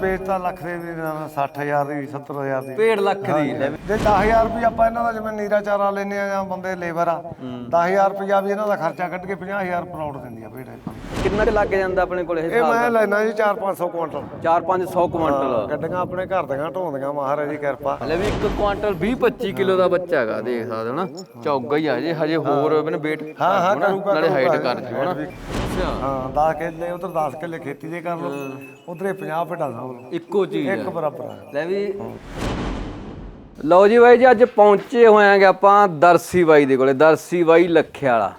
ਵੇਚਤਾ ਲੱਖ ਦੇ ਵੀ 60000 ਦੀ 70000 ਦੀ। ਪੇੜ ਲੱਖ ਦੀ ਲੈ ਵੀ। ਜੇ 10000 ਰੁਪਏ ਆਪਾਂ ਇਹਨਾਂ ਦਾ ਜਿਵੇਂ ਨੀਰਾ ਚਾਰਾ ਲੈਨੇ ਆ ਜਾਂ ਬੰਦੇ ਲੇਬਰ ਆ 10000 ਰੁਪਇਆ ਵੀ ਇਹਨਾਂ ਦਾ ਖਰਚਾ ਕੱਢ ਕੇ 50000 ਪਰੌਂਠ ਦਿੰਦੀ ਆ ਭੇਡ। ਕਿੰਨਾ ਕੁ ਲੱਗ ਜਾਂਦਾ ਆਪਣੇ ਕੋਲ ਇਹ ਇਹ ਮੈਂ ਲੈਣਾ ਜੀ 4-500 ਕੁਇੰਟਲ 4-500 ਕੁਇੰਟਲ ਗੱਡੀਆਂ ਆਪਣੇ ਘਰ ਦੀਆਂ ਢੋਂਦੀਆਂ ਮਹਾਰਾਜ ਦੀ ਕਿਰਪਾ। ਲੈ ਵੀ 1 ਕੁਇੰਟਲ 20-25 ਕਿਲੋ ਦਾ ਬੱਚਾ ਹੈਗਾ ਦੇਖ ਸਕਦੇ ਹੋ ਨਾ। ਚੌਗਾ ਹੀ ਆ ਜੇ ਹਜੇ ਹੋਰ ਇਹਨੇ ਵੇਟ ਹਾਂ ਹਾਂ ਕਰੂਗਾ ਨਾਲੇ ਹਾਈਟ ਕਰ ਜੂ ਹਨਾ ਅੱਛਾ ਹਾਂ 10 ਕਿੱਲੇ ਉਧਰ 10 ਕਿੱਲੇ ਖੇਤੀ ਦੇ ਕਰ ਲਓ। ਉਧਰੇ 50 ਭੇਡਾਂ ਲਓ। ਇੱਕੋ ਚੀਜ਼ ਇੱਕ ਹੈ ਬਰਾਬਰ ਆ। ਲੈ ਵੀ ਲਓ ਜੀ ਬਾਈ ਜੀ ਅੱਜ ਪਹੁੰਚੇ ਹੋਏ ਆਂਗੇ ਆਪਾਂ ਦਰਸੀ ਬਾਈ ਦੇ ਕੋਲੇ ਦਰਸੀ ਬਾਈ ਲੱਖੇ ਵਾਲਾ।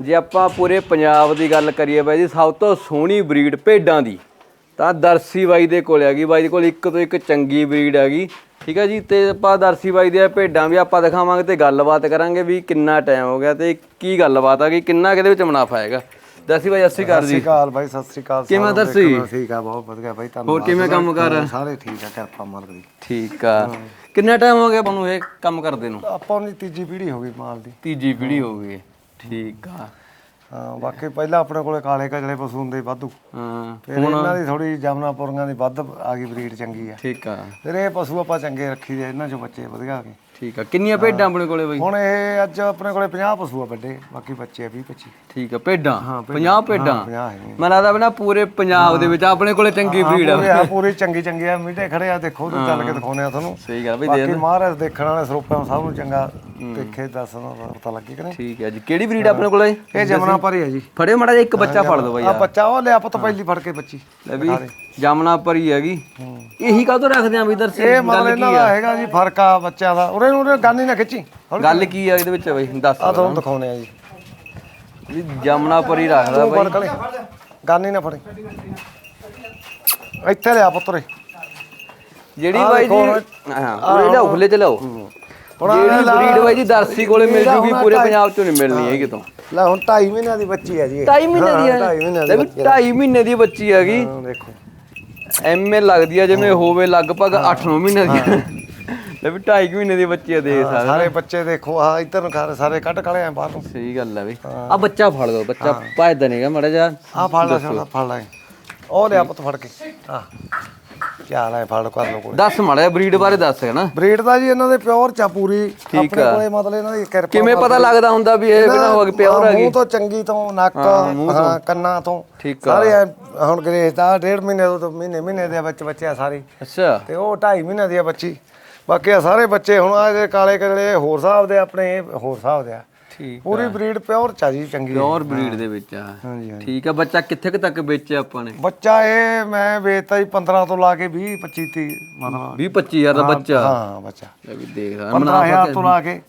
ਜੇ ਆਪਾਂ ਪੂਰੇ ਪੰਜਾਬ ਦੀ ਗੱਲ ਕਰੀਏ ਬਾਈ ਜੀ ਸਭ ਤੋਂ ਸੋਹਣੀ ਬਰੀਡ ਭੇਡਾਂ ਦੀ ਤਾਂ ਦਰਸੀ ਬਾਈ ਦੇ ਕੋਲ ਹੈਗੀ ਬਾਈ ਦੇ ਕੋਲ ਇੱਕ ਤੋਂ ਇੱਕ ਚੰਗੀ ਬਰੀਡ ਹੈਗੀ ਠੀਕ ਹੈ ਜੀ ਤੇ ਆਪਾਂ ਦਰਸੀ ਬਾਈ ਦੀਆਂ ਭੇਡਾਂ ਵੀ ਆਪਾਂ ਦਿਖਾਵਾਂਗੇ ਤੇ ਗੱਲਬਾਤ ਕਰਾਂਗੇ ਵੀ ਕਿੰਨਾ ਟਾਈਮ ਹੋ ਗਿਆ ਤੇ ਕੀ ਗੱਲਬਾਤ ਆ ਗਈ ਕਿੰਨਾ ਕਿਹਦੇ ਵਿੱਚ ਮੁਨਾਫਾ ਹੈਗਾ। ਦਰਸੀ ਬਾਈ ਅੱਸੀ ਕਰ ਸਤਿ ਸ਼੍ਰੀ ਜੀ ਅਕਾਲ ਬਾਈ ਸਤਿ ਸ਼੍ਰੀ ਅਕਾਲ। ਕਿਵੇਂ ਸਾਰਿਆਂ ਨੂੰ ਦਰਸ਼ੀ? ਦੇਖਣਾ, ਠੀਕ ਆ ਬਹੁਤ ਵਧੀਆ ਬਾਈ ਧੰਨਵਾਦ। ਹੋਰ ਕਿਵੇਂ ਕੰਮ ਕਰ? ਹਾਂ, ਸਾਰੇ ਠੀਕ ਆ ਕਿਰਪਾ ਮਾਲਕ ਦੀ। ਠੀਕ ਆ। ਕਿੰਨਾ ਟਾਈਮ ਹੋ ਗਿਆ ਆਪਾਂ ਨੂੰ ਇਹ ਕੰਮ ਕਰਦੇ ਨੂੰ? ਆਪਾਂ ਦੀ ਤੀਜੀ ਪੀੜ੍ਹੀ ਹੋ ਗਈ ਮਾਲ ਦੀ। ਤੀਜੀ ਪੀੜ੍ਹੀ ਹੋ। ਗਈ ਠੀਕ ਆ। ਹਾਂ ਬਾਕੀ ਪਹਿਲਾਂ ਆਪਣੇ ਕੋਲੇ ਕਾਲੇ ਕਜਲੇ ਪਸ਼ੂ ਹੁੰਦੇ ਵਾਧੂ। ਹਾਂ ਫਿਰ ਇਹਨਾਂ ਦੀ ਥੋੜੀ ਜਮਨਾਪੁਰੀਆਂ ਦੀ ਵੱਧ ਆ ਗਈ ਬਰੀਡ ਚੰਗੀ ਆ। ਠੀਕ ਆ। ਫਿਰ ਇਹ ਪਸ਼ੂ ਆਪਾਂ ਚੰਗੇ ਰੱਖੀ ਦੇ ਇਹਨਾਂ ਚੋਂ ਬੱਚੇ ਵਧੀਆ ਆ ਗਏ। ਠੀਕ ਆ। ਕਿੰਨੀਆਂ ਭੇਡਾਂ ਆਪਣੇ ਕੋਲੇ ਬਈ? ਹੁਣ ਇਹ ਅੱਜ ਆਪਣੇ ਕੋਲੇ 50 ਪਸ਼ੂ ਆ ਵੱਡੇ ਬਾਕੀ ਬੱਚੇ ਆ 20 25 ਠੀਕ ਆ ਭੇਡਾਂ? 50 ਭੇਡਾਂ। 50 ਹੈਗੇ ਮੈਨੂੰ ਲੱਗਦਾ ਬਣਾ ਪੂਰੇ ਪੰਜਾਬ ਦੇ ਵਿੱਚ ਆਪਣੇ ਕੋਲੇ ਚੰਗੀ ਬਰੀਡ ਆ। ਪੂਰੇ ਪੂਰੀ ਚੰਗੀ ਚੰਗੀ ਆ। ਮੀਟੇ ਖੜੇ ਆ ਦੇਖੋ ਤੇ ਚੱਲ ਕੇ ਦਿਖਾਉਨੇ ਆ ਤੁਹਾਨੂੰ। ਸਹੀ ਗੱਲ ਬਈ ਬਾਕੀ ਮਹਾਰਾਜ ਦੇਖਣ ਵਾਲੇ ਸਰੋਪਿਆਂ ਨੂੰ ਸਭ ਨੂੰ ਚੰਗਾ ਦੇਖੇ ਦੱਸਣ ਦਾ ਪਤਾ ਲੱਗੇ ਕਿ ਨਹੀਂ। ਠੀਕ ਹੈ ਜੀ। ਕਿਹੜੀ ਬਰੀਡ ਆਪਣੇ ਕੋਲੇ? ਇਹ ਜਮਨਾ ਭਰੀ ਆ ਜੀ। ਫੜਿਓ ਮੜਾ ਜਿਹਾ ਇੱਕ ਬੱਚਾ ਫੜ ਦੋ ਬਈ ਆ। ਬੱਚਾ ਉਹ ਲਿਆ ਪੁੱਤ ਪਹਿਲੀ ਫੜ ਕੇ ਬੱਚੀ। ਲੈ ਵੀ ਜਾਮਨਾ ਭਰੀ ਹੈਗੀ। ਇਹੀ ਕਾਹਤੋਂ ਰੱਖਦੇ ਆ ਵੀ ਇਧਰ ਇਹ ਮਤਲਬ ਇਹਨਾਂ ਦਾ ਹੈਗਾ ਜੀ ਫ਼ਰਕ ਆ ਬੱਚਿਆਂ ਦਾ। ਉਰੇ ਨੂੰ ਉਰੇ ਗਾਨੀ ਨਾ ਖਿੱਚੀ। ਗੱਲ ਕੀ ਆ ਇਹਦੇ ਵਿੱਚ ਬਈ? ਦੱਸ ਆ ਤੁਹਾਨੂੰ ਦਿਖਾਉਨੇ ਆ ਜੀ। ਵੀ ਜਾਮਨਾ ਭਰੀ ਰੱਖਦਾ ਤੂੰ ਬਈ। ਕਲੇ। ਗਾਨੀ ਨਾ ਫੜੀ। ਇੱਥੇ ਲਿਆ ਪੁੱਤਰੇ। ਜਿਹੜੀ ਆਹ ਬਾਈ ਦੇਖੋ ਜੀ ਹਾਂ ਉਰੇ ਲਿਆਓ ਖੁੱਲੇ ਚ ਲਿਆਓ। ਹੁਣ ਜਿਹੜੀ ਬਰੀਡ ਬਾਈ ਜੀ ਦਰਸੀ ਕੋਲੇ ਮਿਲ ਜੂਗੀ ਪੂਰੇ ਪੰਜਾਬ ਚੋਂ ਨਹੀਂ ਮਿਲਣੀ ਹੈ। ਕਿਤੋਂ ਲੈ ਹੁਣ 2.5 ਮਹੀਨਿਆਂ ਦੀ ਬੱਚੀ ਹੈ ਜੀ ਇਹ। 2.5 ਮਹੀਨੇ ਦੀ ਹਾਂ, ਹੈ ਢਾਈ ਮਹੀਨਿਆਂ ਦੀ ਬੱਚੀ 2.5 ਮਹੀਨੇ ਦੀ ਬੱਚੀ ਹੈਗੀ। ਹਾਂ, ਦੇਖੋ। ਐਮਏ ਲੱਗਦੀ ਆ ਜਿਵੇਂ ਹੋਵੇ ਲਗਭਗ 8-9 ਮਹੀਨੇ ਦੀ। ਲੈ ਵੀ 2.5 ਮਹੀਨੇ ਦੀ ਬੱਚੀ ਆ ਦੇ ਸਕਦੇ ਸਾਰੇ ਬੱਚੇ ਦੇਖੋ ਆ ਇੱਧਰ ਨੂੰ ਖਾ- ਸਾਰੇ ਕੱਢ ਕਲੇ ਆ ਬਾਹਰ ਨੂੰ। ਸਹੀ ਗੱਲ ਆ ਬਈ। ਆ ਬੱਚਾ ਫੜ ਦੋ ਬੱਚਾ ਭੱਜਦਾ ਨਹੀਂਗਾ ਮੜਾ ਜਾ ਆ ਫੜ ਲੈ ਸਾਡਾ ਫੜ ਲੈ। ਉਹ ਲਿਆ ਪੁੱਤ ਫੜ ਕੇ। ਆ ਕਿਆ ਲੈ ਫੜ ਕਰ ਲੋ ਕੋਈ। ਦੱਸ ਮੜਾ ਬਰੀਡ ਬਾਰੇ ਦੱਸ ਹੈ ਨਾ ਬਰੀਡ ਦਾ ਜੀ ਇਹਨਾਂ ਦੇ ਪਿਓਰ ਚਾ ਪੂਰੀ। ਆਪਣੇ ਕੋਲੇ ਮਤਲਬ ਇਹਨਾਂ ਦੀ ਕਿਰਪਾ ਕਿਵੇਂ ਪਤਾ ਲੱਗਦਾ ਹੁੰਦਾ ਵੀ ਇਹ ਬਿਨਾ ਹੋ ਕੇ ਪਿਓਰ ਹੈਗੀ? ਮੂੰਹ ਤੋਂ ਚੰਗੀ ਤੋਂ ਨੱਕ ਹਾਂ ਕੰਨਾਂ ਤੋਂ। ਠੀਕ ਆ। ਸਾਰੇ ਐਂ ਹੁਣ ਗਰੇਸ ਦਾ ਡੇਢ ਮਹੀਨੇ ਤੋਂ ਮਹੀਨੇ ਮਹੀਨੇ ਦੇ ਵਿੱਚ ਬੱਚੇ ਆ ਸਾਰੇ। ਅੱਛਾ। ਤੇ ਉਹ 2.5 ਮਹੀਨੇ ਦੀ ਆ ਬੱਚੀ। ਬਾਕੀ ਆ ਸਾਰੇ ਬੱਚੇ ਹੁਣ ਆ ਜਿਹੜੇ ਕਾਲੇ ਕਲੇ ਹੋਰ ਹਿਸਾਬ ਦੇ ਆਪਣੇ ਇਹ ਹੋਰ ਹਿਸਾਬ ਦੇ ਆ। ਠੀਕ ਪੂਰੀ ਬਰੀਡ ਪਿਓਰ ਚਾ ਜੀ ਚੰਗੀ। ਪਿਓਰ ਬਰੀਡ ਦੇ ਵਿੱਚ ਆ। ਹਾਂਜੀ ਹਾਂਜੀ। ਠੀਕ ਆ ਬੱਚਾ ਕਿੱਥੇ ਕੁ ਤੱਕ ਵੇਚਿਆ ਆਪਾਂ ਨੇ? ਬੱਚਾ ਇਹ ਮੈਂ ਵੇਚਤਾ ਜੀ 15 ਤੋਂ ਲਾ ਕੇ 20 25 30 ਮਤਲਬ। 20 25000 ਦਾ ਬੱਚਾ। ਹਾਂ ਬੱਚਾ। ਲੈ ਵੀ ਦੇਖਦਾ 15000 ਤੋਂ ਲਾ ਕੇ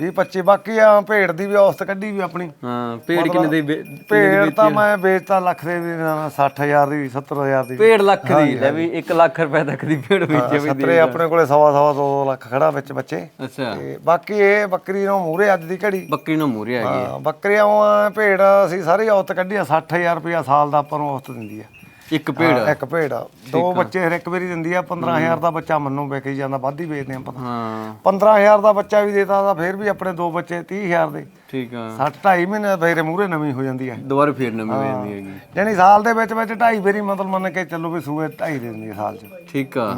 20 25 ਬਾਕੀ ਆ ਭੇਡ ਦੀ ਵੀ ਔਸਤ ਕੱਢੀ ਵੀ ਆਪਣੀ। ਹਾਂ ਪੇੜ ਕਿੰਨੇ ਦੇ ਵੇ- ਭੇਡ ਤਾਂ ਮੈਂ ਵੇਚਤਾ ਲੱਖ ਦੇ ਵੀ 60000 ਦੀ 70000 ਦੀ। ਪੇੜ ਲੱਖ ਦੀ ਲੈ ਵੀ 1 ਲੱਖ ਰੁਪਏ ਤੱਕ ਦੀ ਪੇੜ ਵੇਚੇ ਵੀ ਸਤਰੇ ਆਪਣੇ ਕੋਲੇ ਸਵਾ ਸਵਾ ਦੋ ਦੋ ਲੱਖ ਖੜਾ ਵਿੱਚ ਬੱਚੇ। ਅੱਛਾ। ਤੇ ਬਾਕੀ ਇਹ ਬੱਕਰੀ ਨੂੰ ਮੂਰੇ ਅੱਜ ਦੀ ਘੜੀ। ਬੱਕਰੀ ਨੂੰ ਮੂਰੇ ਹੈਗੀ ਹਾਂ। ਬੱਕਰੀਆਂ ਵਾਂ ਭੇਡ ਅਸੀਂ ਸਾਰੀ ਔਸਤ ਕੱਢੀ ਆ 60000 ਰੁਪਇਆ ਸਾਲ ਦਾ ਆਪਾਂ ਨੂੰ ਔਸਤ ਦਿੰਦੀ ਆ। ਇੱਕ ਹਾਂ, ਇੱਕ ਭੇਡ। ਆ। ਦੋ ਬੱਚੇ ਹਰ ਇੱਕ ਵਾਰੀ ਦਿੰਦੀ ਆ 15000 ਦਾ ਬੱਚਾ ਮੰਨੂ ਵਿਕ ਹੀ ਜਾਂਦਾ ਵੱਧ ਹੀ ਵੇਚਦੇ ਆ ਪਤਾ। ਹਾਂ। 15000 ਦਾ ਬੱਚਾ ਵੀ ਦੇਤਾ ਤਾਂ ਫਿਰ ਵੀ ਆਪਣੇ ਦੋ ਬੱਚੇ 30000 ਦੇ। ਠੀਕ ਆ। 60 ਢਾਈ ਮਹੀਨੇ ਫੇਰ ਮੂਰੇ ਨਵੀਂ ਹੋ ਜਾਂਦੀ ਹੈ ਦੁਬਾਰਾ ਫੇਰ ਨਵੀਂ ਵੇਚਣੀ ਹੈਗੀ। ਯਾਨੀ ਸਾਲ ਦੇ ਵਿੱਚ ਵਿੱਚ ਢਾਈ ਫੇਰੀ ਮਤਲਬ ਮੰਨ ਕੇ ਚੱਲੋ ਵੀ ਸੂਏ ਢਾਈ ਦੇ ਦਿੰਦੀ ਹੈ ਸਾਲ 'ਚ। ਠੀਕ ਆ।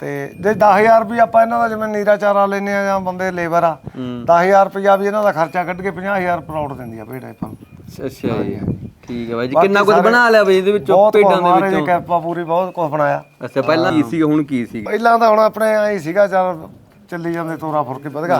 ਤੇ ਜੇ 10000 ਰੁਪਏ ਆਪਾਂ ਇਹਨਾਂ ਦਾ ਜਿਵੇਂ ਨੀਰਾ ਚਾਰਾ ਲੈਨੇ ਆ ਜਾਂ ਬੰਦੇ ਲੇਬਰ ਆ 10000 ਰੁਪਇਆ ਵੀ ਇਹਨਾਂ ਦਾ ਖਰਚਾ ਕੱਢ ਕੇ 50000 ਪਰੌਂਠ ਦਿੰਦੀ ਆ ਭੇਡ ਆਪਾਂ ਨੂੰ। ਅੱਛਾ ਜੀ। ਠੀਕ ਹੈ ਬਾਈ ਜੀ ਕਿੰਨਾ ਕੁਝ ਬਣਾ ਲਿਆ ਬਈ ਇਹਦੇ ਵਿੱਚੋਂ? ਬਹੁਤ ਭੇਡਾਂ ਦੇ ਦੀ ਵਿੱਚੋਂ? ਕਿਰਪਾ ਪੂਰੀ ਬਹੁਤ ਕੁਝ ਬਣਾਇਆ। ਅੱਛਾ ਪਹਿਲਾਂ ਕੀ ਸੀ ਹੁਣ ਕੀ ਸੀ? ਪਹਿਲਾਂ ਤਾਂ ਹੁਣ ਆਪਣੇ ਆਈ ਸੀਗਾ ਚੱਲ ਚੱਲੀ ਜਾਂਦੇ ਤੋਰਾ ਫੁਰਕੇ ਵਧਗਾ।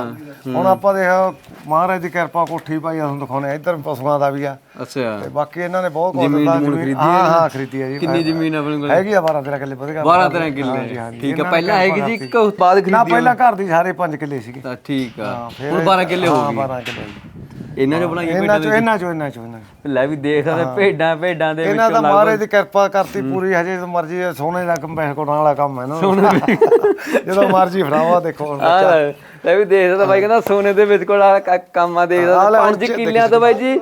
ਹੁਣ ਆਪਾਂ ਦੇਖ ਮਹਾਰਾਜ ਦੀ ਕਿਰਪਾ ਕੋਠੀ ਪਾਈ ਆ ਤੁਹਾਨੂੰ ਦਿਖਾਉਣੇ ਆ। ਇੱਧਰ ਪਸ਼ੂਆਂ ਦਾ ਵੀ ਆ। ਅੱਛਾ। ਤੇ ਬਾਕੀ ਇਹਨਾਂ ਨੇ ਬਹੁਤ ਕੁਝ ਦਿੱਤਾ। ਜਮੂਨ ਹਾਂ ਹਾਂ ਖਰੀਦੀ ਹੈ ਜੀ ਕਿੰਨੀ ਜ਼ਮੀਨ ਆਪਣੇ ਕੋਲ? ਹੈਗੀ ਆ 12 13 ਕਿੱਲੇ ਵਧਗਾ। 12 ਤਰ੍ਹਾਂ ਕਿੱਲੇ। ਠੀਕ ਹੈ ਪਹਿਲਾਂ ਹੈਗੀ ਜੀ ਇੱਕ ਬਾਅਦ ਨਾ ਖਰੀਦੀ ਪਹਿਲਾਂ ਘਰ ਦੀ ਸਾਰੇ 5 ਕਿੱਲੇ ਸੀਗੇ ਤਾਂ ਠੀਕ ਆ। ਹੁਣ 12 ਕਿੱਲੇ ਹੋ ਹਾਂ ਗਏ 12 ਕਿੱਲੇ। ਇਹਨਾਂ ਚੋਂ ਬਣਾਈਆਂ ਇਹਨਾਂ ਚੋਂ ਇਹਨਾਂ ਚੋਂ ਇਹਨਾਂ ਚੋਂ ਇਹਨਾਂ ਚੋਂ। ਲੈ ਵੀ ਦੇਖ ਸਕਦੇ ਭੇਡਾਂ ਭੇਡਾਂ ਦੇ ਇਹਨਾਂ ਵਿੱਚੋਂ ਦਾ ਮਹਾਰਾਜ ਦੀ ਕਿਰਪਾ ਕਰਤੀ ਪੂਰੀ ਹਜੇ ਤਾਂ ਮਰਜ਼ੀ ਹੈ, ਸੋਨੇ ਦਾ ਕੰਮ ਪੈਸੇ ਕੋਣ ਵਾਲਾ ਕੰਮ ਹੈ ਨਾ। ਜਦੋਂ ਮਰਜ਼ੀ ਫੜਾਵਾ ਦੇਖੋ ਹੁਣ ਲੈ ਵੀ ਦੇਖ ਸਕਦਾ ਬਾਈ ਕਹਿੰਦਾ ਸੋਨੇ ਦੇ ਵਿੱਚ ਕੋਲ ਕੰਮ ਆ ਦੇਖ ਸਕਦਾ 5 ਕਿੱਲਿਆਂ ਤੋਂ ਬਾਈ ਜੀ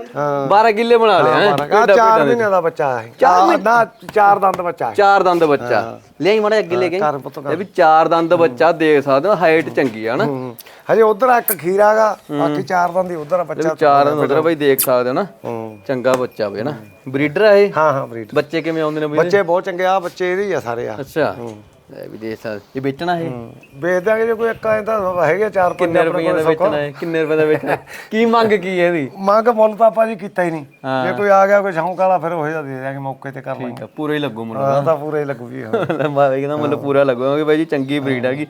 12 ਕਿੱਲੇ ਬਣਾ ਲਿਆ। ਆ ਚਾਰ ਮਹੀਨਿਆਂ ਦਾ ਬੱਚਾ ਹੈ ਚਾਰ ਨਾ ਚਾਰ ਦੰਦ ਬੱਚਾ ਹੈ ਚਾਰ ਦੰਦ ਬੱਚਾ। ਲੈ ਮੜਾ ਅੱਗੇ ਲੈ ਇਹ ਵੀ ਚਾਰ ਦੰਦ ਬੱਚਾ ਦੇਖ ਸਕਦੇ ਹੋ ਹਾਈਟ ਚੰਗੀ ਆ ਨਾ ਹਜੇ ਉਧਰ ਇੱਕ ਖੀਰਾਗਾ ਬਾਕੀ ਚਾਰ ਦੰਦ ਹੀ ਉਧਰ ਆ ਬੱਚਾ ਚਾਰ ਉਧਰ ਬਾਈ ਦੇਖ ਸਕਦੇ ਹੋ ਨਾ। ਚੰਗਾ ਬੱਚਾ ਬਈ ਨਾ ਬਰੀਡਰ ਆ ਇਹ? ਹਾਂ ਹਾਂ ਬਰੀਡ ਬੱਚੇ ਕਿਵੇਂ ਆਉਂਦੇ ਨੇ ਬਈ ਬੱਚੇ ਬਹੁਤ ਚੰਗੇ ਆ ਬੱਚੇ ਇਹਦੇ ਹੀ ਆ ਸਾਰੇ ਆ। ਅੱਛਾ। ਲੈ ਵੀ ਦੇਖ ਸਕਦੇ ਇਹ ਵੇਚਣਾ ਇਹ। ਵੇਚ ਦਾਂਗੇ ਜੇ ਕੋਈ ਇੱਕ ਐਂ ਤਾਂ ਹੈਗੇ ਚਾਰ ਪੰਜ ਕਿੰਨੇ ਆਪਣੇ ਰੁਪਏ ਦਾ ਕੋਲ ਵੇਚਣਾ ਹੈ ਕਿੰਨੇ ਰੁਪਏ ਦਾ ਵੇਚਣਾ ਹੈ? ਕੀ ਮੰਗ ਕੀ ਹੈ ਇਹਦੀ? ਮੰਗ ਮੁੱਲ ਤਾਂ ਆਪਾਂ ਜੀ ਕੀਤਾ ਹੀ ਨਹੀਂ। ਜੇ ਕੋਈ ਆ ਗਿਆ ਕੋਈ ਸ਼ੌਂਕ ਵਾਲਾ ਫਿਰ ਉਹ ਜਿਹਾ ਦੇ ਦਿਆਂਗੇ ਮੌਕੇ ਤੇ ਕਰ ਲਾਂਗੇ। ਠੀਕ ਆ ਪੂਰਾ ਹੀ ਲੱਗੂ ਮੈਨੂੰ ਹਾਂ ਤਾਂ। ਪੂਰੇ ਹੀ ਲੱਗੂ ਜੀ ਹਾਂ। ਲੰਬਾ ਬਾਈ ਕਹਿੰਦਾ ਮਤਲਬ ਪੂਰਾ ਲੱਗੂਗਾ ਬਾਈ ਜੀ ਚੰਗੀ ਬਰੀਡ ਹੈਗੀ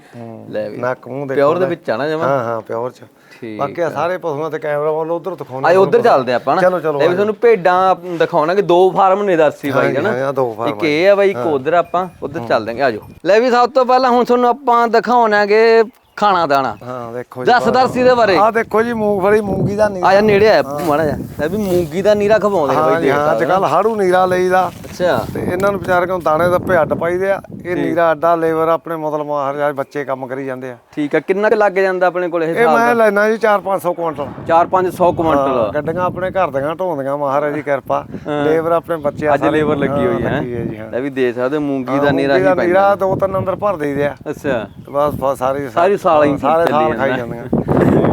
ਲੈ ਵੀ ਨੱਕ ਮੂੰਹ ਦੇ ਪਿਓਰ ਦੇ ਵਿੱਚ ਆ ਨਾ ਜਮਾ। ਹਾਂ ਹਾਂ ਪਿਓਰ ਚ। ਬਾਕੀ ਸਾਰੇ ਪਸ਼ੂਆਂ ਤੇ ਕੈਮਰਾ ਵੱਲ ਉਧਰ ਦਿਖਾਉਣਾ ਆਏ ਉਧਰ ਚੱਲਦੇ ਆਪਾਂ ਨਾ। ਚਲੋ, ਚਲੋ, ਲੈ ਵੀ ਤੁਹਾਨੂੰ ਭੇਡਾਂ ਦਿਖਾਉਣਾ ਕਿ ਦੋ ਫਾਰਮ ਨੇ ਦਰਸੀ ਬਾਈ ਹੈ ਨਾ? ਹਾਂ ਦੋ ਇੱਕ ਇਹ ਆ ਬਾਈ ਇੱਕ ਉਧਰ ਆਪਾਂ ਉਧਰ ਚੱਲ ਦਾਂਗੇ ਆਜੋ। ਲੈ ਵੀ ਸਭ ਤੋਂ ਪਹਿਲਾਂ ਹੁਣ ਤੁਹਾਨੂੰ ਆਪਾਂ ਦਿਖਾਉਣਾਗੇ ਖਾਣਾ ਦਾਣਾ। ਹਾਂ ਦੇਖੋ ਜੀ ਦੱਸ ਦਰਸੀ ਦੇ ਬਾਰੇ। ਆ ਦੇਖੋ ਜੀ ਮੂੰਗਫਲੀ ਮੂੰਗੀ ਦਾ ਨੀਰਾ। ਆ ਜਾ ਨੇੜੇ ਆ ਮਾੜਾ ਜਾ ਲੈ ਵੀ ਮੂੰਗੀ ਦਾ ਨੀਰਾ ਖਵਾਉਂਦੇ ਨੇ ਬਾਈ ਹਾਂ ਅੱਜ ਕੱਲ ਹਾੜੂ ਨੀਰਾ ਲਈਦਾ। ਅੱਛਾ। ਤੇ ਇਹਨਾਂ ਨੂੰ ਵਿਚਾਰਿਆਂ ਨੂੰ ਦਾਣੇ ਦੱਪੇ ਅੱਡ ਪਾਈਦੇ ਆ। ਇਹ ਨੀਰਾ ਅੱਡਾ ਲੇਬਰ ਆਪਣੇ ਮਤਲਬ ਮਾਹਰ ਜਾ ਬੱਚੇ ਕੰਮ ਕਰੀ ਜਾਂਦੇ ਆ। ਠੀਕ ਆ ਕਿੰਨਾ ਕੁ ਲੱਗ ਜਾਂਦਾ ਆਪਣੇ ਕੋਲ ਇਹ ਇਹ ਮੈਂ ਲੈਣਾ ਜੀ 4-500 ਕੁਇੰਟਲ। 4-500 ਕੁਇੰਟਲ। ਗੱਡੀਆਂ ਆਪਣੇ ਘਰ ਦੀਆਂ ਢੋਂਦੀਆਂ ਮਹਾਰਾਜ ਦੀ ਕਿਰਪਾ। ਲੇਬਰ ਆਪਣੇ ਬੱਚੇ ਆ ਅੱਜ ਲੇਬਰ ਲੱਗੀ ਹੋਈ ਹੈ ਲੱਗੀ ਹੈ ਜੀ ਹਾਂ। ਲੈ ਵੀ ਦੇ ਸਕਦੇ ਮੂੰਗੀ ਦਾ ਨੀਰਾ ਹੀ ਦਾ ਪਾਈ ਨੀਰਾ ਦੋ ਤਿੰਨ ਅੰਦਰ ਭਰ ਦੇਈਦੇ ਆ। ਅੱਛਾ। ਬਸ ਸਾਰੀ ਸਾਰੀ ਸਾਲ ਹੀ ਸਾਰੇ ਸਾਲ ਖਾਈ ਜਾਂਦਾ। ਜਾਂਦੀਆਂ